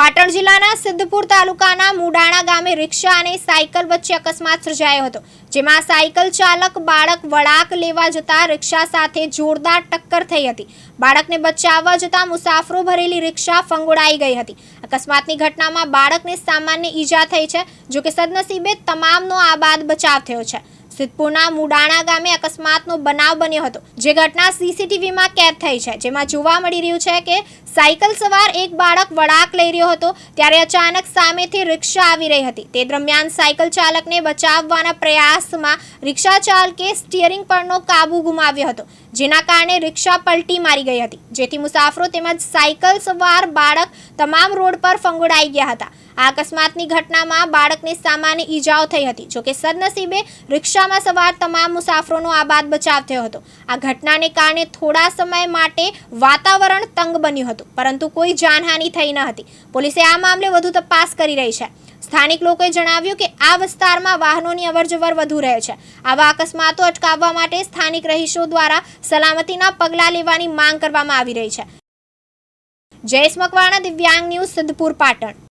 પાટણ જિલ્લાના સિદ્ધપુર તાલુકાના મુડાણા ગામે રિક્ષા અને સાયકલ વચ્ચે અકસ્માત સર્જાયો હતો, જેમાં સાયકલ ચાલક, બાળક વળાક લેવા જતા રિક્ષા સાથે જોરદાર ટક્કર થઈ હતી. બાળકને બચાવવા જતા મુસાફરો ભરેલી રિક્ષા ફંગોળાઈ ગઈ હતી. અકસ્માતની ઘટનામાં બાળકને સામાન્ય ઈજા થઈ છે, જોકે સદનસીબે તમામનો આબાદ બચાવ થયો છે. સિદ્ધપુરના મુડાણા ગામે અકસ્માતનો બનાવ બન્યો હતો. જે ઘટના સીસીટીવીમાં કેદ થઈ છે. જેમાં જોવા મળી રહ્યું છે કે સાયકલ સવાર એક બાળક વળાક લઈ રહ્યો હતો. ત્યારે અચાનક સામેથી રિક્ષા આવી રહી હતી. તે દરમિયાન સાયકલ ચાલકને બચાવવાના પ્રયાસમાં રિક્ષા ચાલકે સ્ટિયરિંગ પરનો કાબુ ગુમાવ્યો હતો. જેના કારણે રિક્ષા પલટી મારી ગઈ હતી. જેથી મુસાફરો તેમજ સાયકલ સવાર બાળક તમામ રોડ પર ફંગોળાઈ ગયા હતા. આ અકસ્માતની ઘટનામાં બાળકને સામાન્ય ઈજાઓ થઈ હતી જોકે સદનસીબે રિક્ષામાં સવાર તમામ મુસાફરોનો આબાદ બચાવ થયો હતો. આ ઘટનાને કારણે થોડા સમય માટે વાતાવરણ તંગ બન્યું હતું, પરંતુ કોઈ જાનહાનિ થઈ ન હતી. પોલીસે આ મામલે વધુ તપાસ કરી રહી છે. સ્થાનિક લોકોએ જણાવ્યું કે આ વિસ્તારમાં વાહનોની અવરજવર વધુ રહે છે. આવા અકસ્માતો અટકાવવા માટે સ્થાનિક રહીશો દ્વારા સલામતીના પગલાં લેવાની માંગ કરવામાં આવી રહી છે. જયેશ મકવાણા, દિવ્યાંગ ન્યૂઝ સિદ્ધપુર, પાટણ.